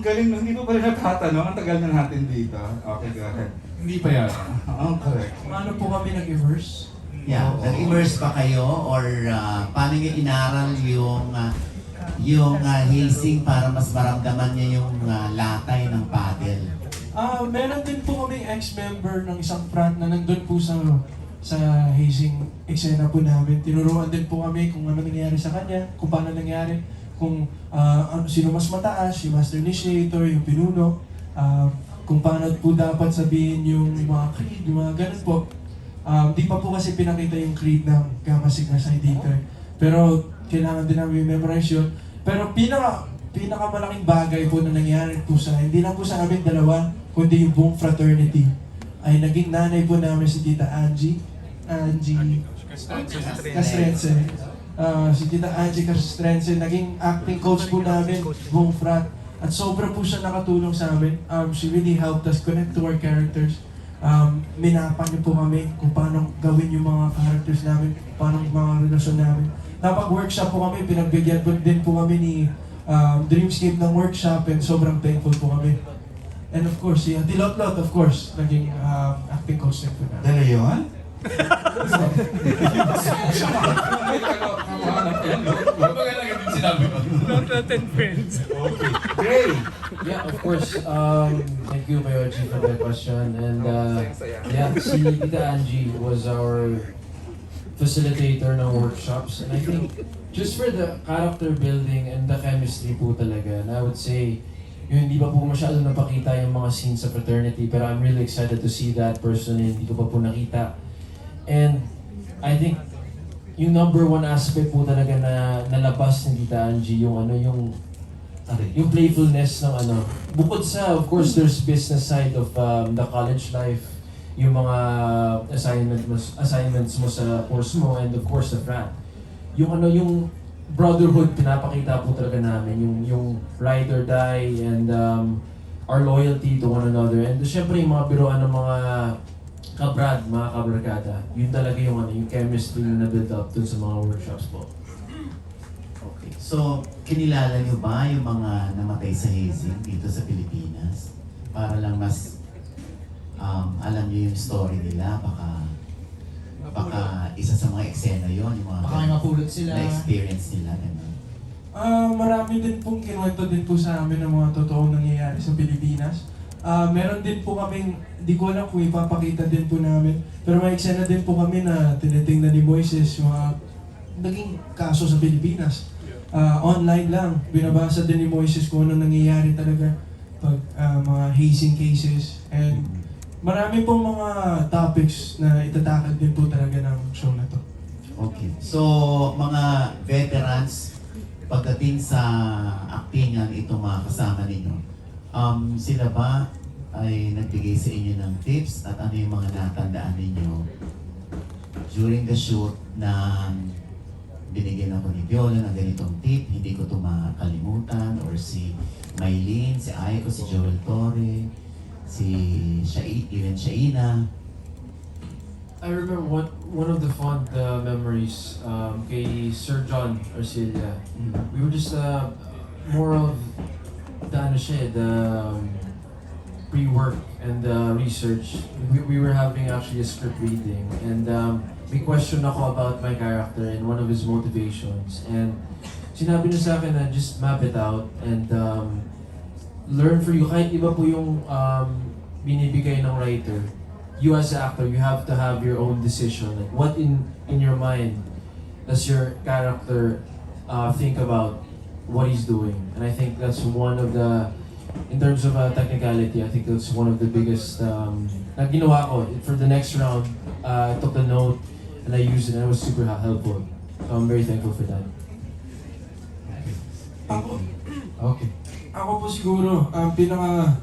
Ang galing, hindi pa pala natatanong. Ang tagal na natin dito. Okay, go ahead. Hindi pa yan. Oh, correct. Paano po kami nag-immerse? Yeah, Oo. nag-immerse ba kayo or ah, paano niyo inaral yung ah, yung ah, hazing para mas maramdaman niya yung ah, latay ng paddle? Ah, meron din po kaming ex-member ng isang frat na nandun po sa sa hazing eksena po namin. Tinuruan din po kami kung ano nangyari sa kanya, kung paano nangyari, kung ah, ano, sino mas mataas, yung master initiator, yung pinuno, ah, kung paano po dapat sabihin yung mga creed, yung mga ganun po. Um, di pa po kasi pinakita yung creed ng Gamma Sigma Psi Dieter. Pero kailangan din namin memorize yun. Pero pinaka pinakamalaking bagay po na nangyari po sa hindi lang po sa amin dalawa, kundi yung buong fraternity ay naging nanay po namin si Tita Angie. Angie Castrense. Ah, si Tita Angie Castrense, naging acting coach po namin, buong frat. At sobra po siya nakatulong sa amin. Um, she really helped us connect to our characters. Um, minapa niyo po kami kung paano gawin yung mga characters namin, paano mga relasyon namin. Napag-workshop po kami, pinagbigyan po din po kami ni um, Dreamscape ng workshop and sobrang thankful po kami. And of course, si Auntie Lotlot, of course, naging um, acting coach din po namin. Dala din sinabi ko. Gray! Yeah, of course. Um, thank you, Mayor G, for that question. And uh, yeah, si Tita Angie was our facilitator ng workshops. And I think just for the character building and the chemistry po talaga, and I would say, yung hindi pa po masyado napakita yung mga scenes sa fraternity, pero I'm really excited to see that personally, hindi ko pa po nakita. And I think yung number one aspect po talaga na nalabas ni Tita Angie, yung ano, yung yung playfulness ng ano. Bukod sa, of course, there's business side of um, the college life, yung mga assignment mo, assignments mo sa course mo, and of course, the frat. Yung ano, yung brotherhood, pinapakita po talaga namin, yung, yung ride or die, and um, our loyalty to one another. And syempre, yung mga biroan ng mga kabrad, mga kabarkada, yun talaga yung ano, yung chemistry na na-build up dun sa mga workshops po. Okay. So, kinilala niyo ba yung mga namatay sa hazing dito sa Pilipinas? Para lang mas um, alam niyo yung story nila, baka baka isa sa mga eksena yon yung mga Baka may mapulot sila. na-experience nila. Ganun. Ah, marami din pong kinuwento din po sa amin ng mga totoong nangyayari sa Pilipinas. Ah, meron din po kaming, di ko alam kung ipapakita din po namin, pero may eksena din po kami na tinitingnan ni Moises mga naging kaso sa Pilipinas. Ah, online lang, binabasa din ni Moises kung ano nangyayari talaga pag ah, mga hazing cases. And marami pong mga topics na itatakal din po talaga ng show na to. Okay. So, mga veterans, pagdating sa actingan itong mga kasama ninyo, um, sila ba ay nagbigay sa inyo ng tips at ano yung mga natandaan ninyo during the shoot na binigyan ako ni Viola ng ganitong tip, hindi ko ito makakalimutan, or si Maylene, si Aiko, si Joel Torre, si Shai, even Shaina, I remember one one of the fond uh, memories um, kay Sir John Arcelia. We were just uh, more of the ano siya, eh, the um, pre-work and the research. We, we were having actually a script reading and um, may question ako about my character and one of his motivations and sinabi niya sa akin na just map it out and um, learn for you. Kahit iba po yung um, binibigay ng writer, you as an actor, you have to have your own decision. Like what in in your mind does your character uh, think about what he's doing? And I think that's one of the in terms of uh, technicality, I think that's one of the biggest um, na ginawa ko for the next round. Uh, I took the note and I used it and it was super hel- helpful. So I'm very thankful for that. Ako, Okay. Ako po siguro, ang pinaka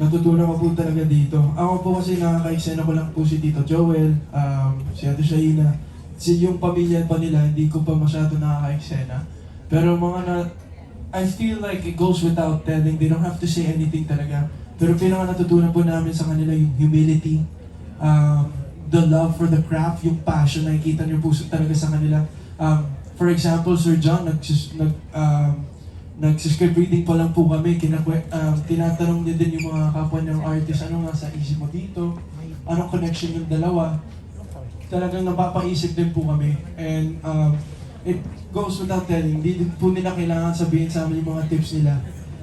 natutunan ko po talaga dito. Ako po kasi nakaka-eksena ko lang po si Tito Joel, um, si Ate Shaina. Si yung pamilya pa nila, hindi ko pa masyado nakaka-eksena. Pero mga na, I feel like it goes without telling. They don't have to say anything talaga. Pero pinaka natutunan po namin sa kanila yung humility, um, the love for the craft, yung passion, nakikita niyo po talaga sa kanila. Um, for example, Sir John, nag, nag um, Nagsiscript reading pa lang po kami, kinakwe, um, tinatanong din din yung mga kapwa ng artist, ano nga sa isip mo dito, anong connection yung dalawa. Talagang napapaisip din po kami. And um, it goes without telling, hindi din po nila kailangan sabihin sa amin yung mga tips nila.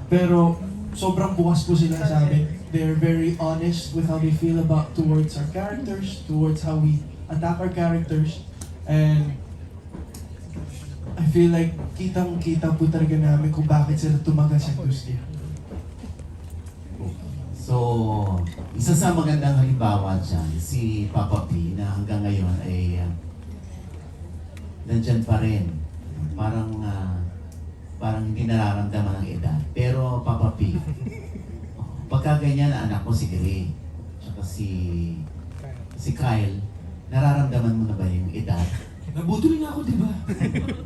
Pero sobrang bukas po sila sa amin. They're very honest with how they feel about towards our characters, towards how we attack our characters. And I feel like kitang-kita po talaga namin kung bakit sila tumagal sa industriya. So, isa sa magandang halimbawa dyan, si Papa P na hanggang ngayon ay uh, nandyan pa rin. Parang ah, parang hindi nararamdaman ng edad. Pero Papa P, pagka ganyan anak ko si Gray, tsaka si si Kyle, nararamdaman mo na ba yung edad? Nabudol nga ako, di ba?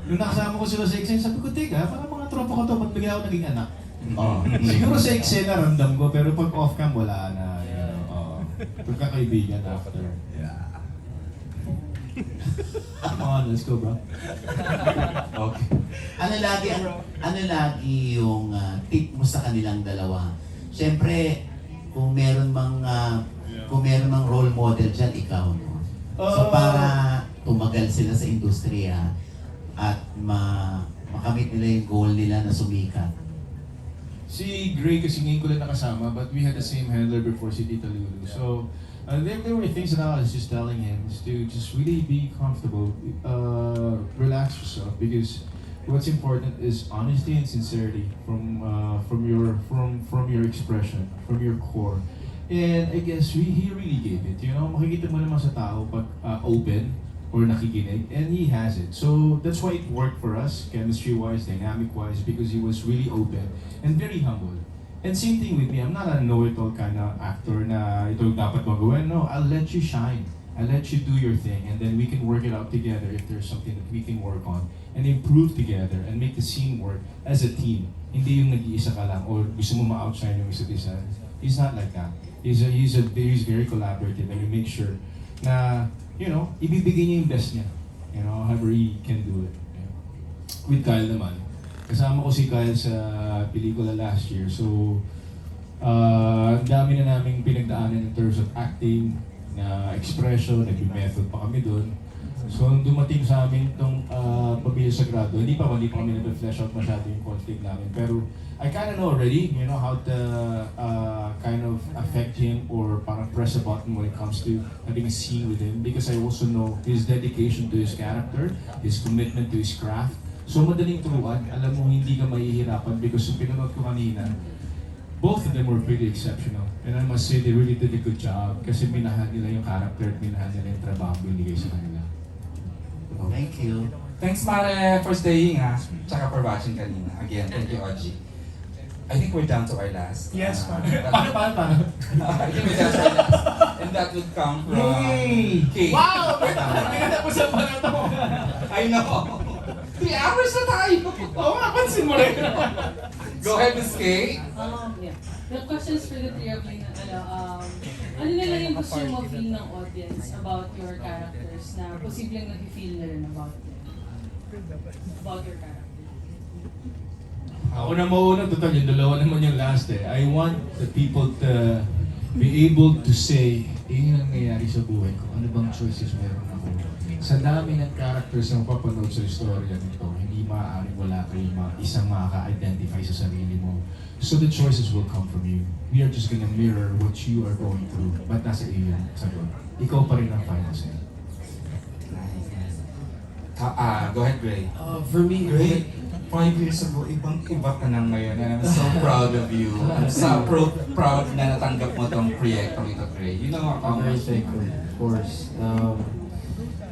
Nung nakasama ko sila sa eksena, sabi ko, teka, parang mga tropa ko to, ba't bigla ako naging anak? Oo. Siguro sa eksena ramdam ko, pero pag off-cam, wala na. You know, oo. Pagkakaibigan after. Yeah. Come on, let's go, bro. Okay. Ano lagi ang ano lagi yung ah, tip mo sa kanilang dalawa? Siyempre, kung meron mang ah, kung meron mang role model diyan ikaw no. So Ah. para tumagal sila sa industriya at ma makamit nila yung goal nila na sumikat. Si Gray kasi ngayon ko lang nakasama, but we had the same handler before si Tita Lulu. So, uh, there, there were things that I was just telling him is to just really be comfortable, uh, relax yourself because what's important is honesty and sincerity from uh, from your from from your expression, from your core. And I guess we, he really gave it. You know, makikita mo naman sa tao pag uh, open or nakikinig, and he has it. So that's why it worked for us, chemistry-wise, dynamic-wise, because he was really open and very humble. And same thing with me, I'm not a know-it-all kind of actor na ito yung dapat magawin. No, I'll let you shine. I'll let you do your thing, and then we can work it out together if there's something that we can work on and improve together and make the scene work as a team. Hindi yung nag-iisa ka lang or gusto mo ma-outshine yung isa't isa. He's not like that. He's a, he's a, he's very collaborative and he makes sure na, you know, ibibigay niya yung best niya. You know, however he can do it. With Kyle naman, kasama ko si Kyle sa pelikula last year. So, uh, dami na naming pinagdaanan in terms of acting, na expression, nag-method pa kami doon. So, nung dumating sa amin itong uh, Pamilya Sagrado, hindi pa, hindi pa kami nag-flesh out masyado yung conflict namin. Pero, I kind of know already, you know, how to uh, kind of affect him or parang press a button when it comes to having a scene with him because I also know his dedication to his character, his commitment to his craft. So, madaling turuan. Alam mo, hindi ka mahihirapan because yung pinanood ko kanina, both of them were pretty exceptional. And I must say, they really did a good job kasi minahal nila yung character at minahal nila yung trabaho binigay sa kanila. Thank you. Thanks Mare for staying ha. Tsaka for watching kanina. Again, thank you Oji. I think we're down to our last. Yes, uh, paano, paano, paano? I think we're down to our last. And that would come from Kate. Wow! Hindi ka tapos sa pala to. I know. Three hours na tayo. Oo nga, pansin mo rin. Go ahead, Miss Kate. Um, yeah. The questions for the three of you na, ano, um, ano na lang yung gusto mo feel ng audience about your characters na posibleng nag-feel na rin about them? About your character. Ako na mauna, total yung dalawa naman yung last eh. I want the people to be able to say, eh, yun ang nangyayari sa buhay ko. Ano bang choices meron ako? Sa dami ng characters na mapapanood sa istorya nito, hindi maaaring wala kayong mga isang makaka-identify sa sarili mo. So the choices will come from you. We are just gonna mirror what you are going through. But nasa iyo yan, sagot. Ikaw pa rin ang final say. Ah, ah, go ahead, Gray. Uh, for me, Gray, five years ago, ibang iba ka na ngayon. And I'm so proud of you. I'm so pro- proud na natanggap mo tong proyektong ito, Gray. You know how I'm very much thankful, of course. Um,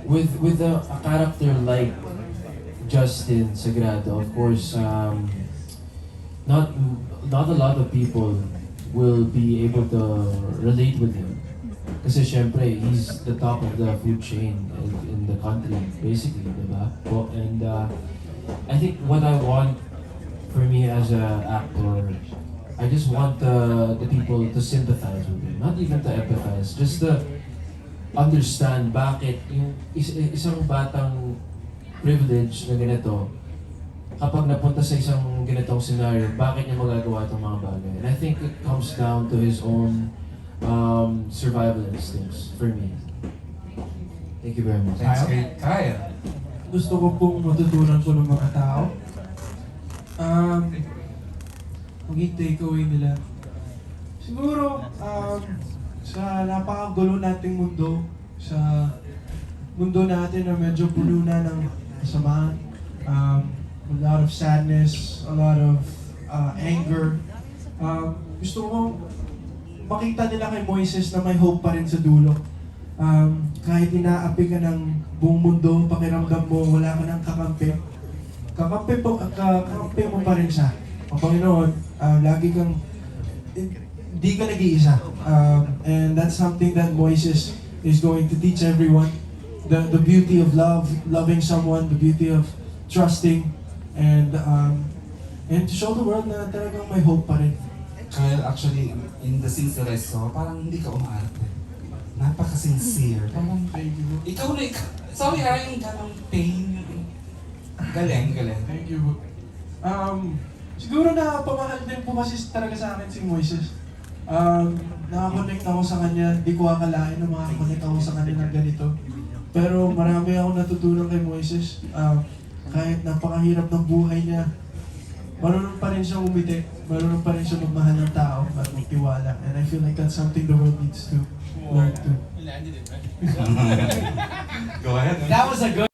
with with a, a character like Justin Sagrado, of course, um, not not a lot of people will be able to relate with him. Kasi syempre, he's the top of the food chain in, in the country, basically, diba? And uh, I think what I want for me as an actor, I just want the, the people to sympathize with him. Not even to empathize, just to understand bakit yung is, isang batang privilege na ganito kapag napunta sa isang ganitong scenario, bakit niya magagawa itong mga bagay. And I think it comes down to his own um, survival instincts for me. Thank you very much. Thanks, Greg. Kyle. gusto ko pong matutunan po ng mga tao. Um, maging takeaway nila. Siguro, um, sa napakagulo nating mundo, sa mundo natin na medyo puno na ng kasamaan, um, a lot of sadness, a lot of uh, anger. Um, gusto ko makita nila kay Moises na may hope pa rin sa dulo. Um, kahit inaapi ka ng buong mundo, pakiramdam mo, wala ka ng kakampi. Kakampi, po, ka, kakampi mo pa rin siya. Ang Panginoon, ah, lagi kang, hindi ka nag-iisa. Um, and that's something that Moises is going to teach everyone. The, the beauty of love, loving someone, the beauty of trusting, and um, and to show the world na talagang may hope pa rin. Kyle, actually, in the scenes that I saw, parang hindi ka umaarte. Napaka-sincere. Parang, Thank you. ikaw na ikaw. Sorry ha, yung ganong pain. Galing, galing. Thank you. Um, siguro na pamahal din po kasi talaga sa akin si Moises. Um, nakakonect ako sa kanya, di ko akalain na makakonect ako sa kanya ng ganito. Pero marami ako natutunan kay Moises. Um, kahit napakahirap ng buhay niya, marunong pa rin siya umiti, marunong pa rin siya magmahal ng tao at magtiwala. And I feel like that's something the world needs to learn to. Go ahead. That was a good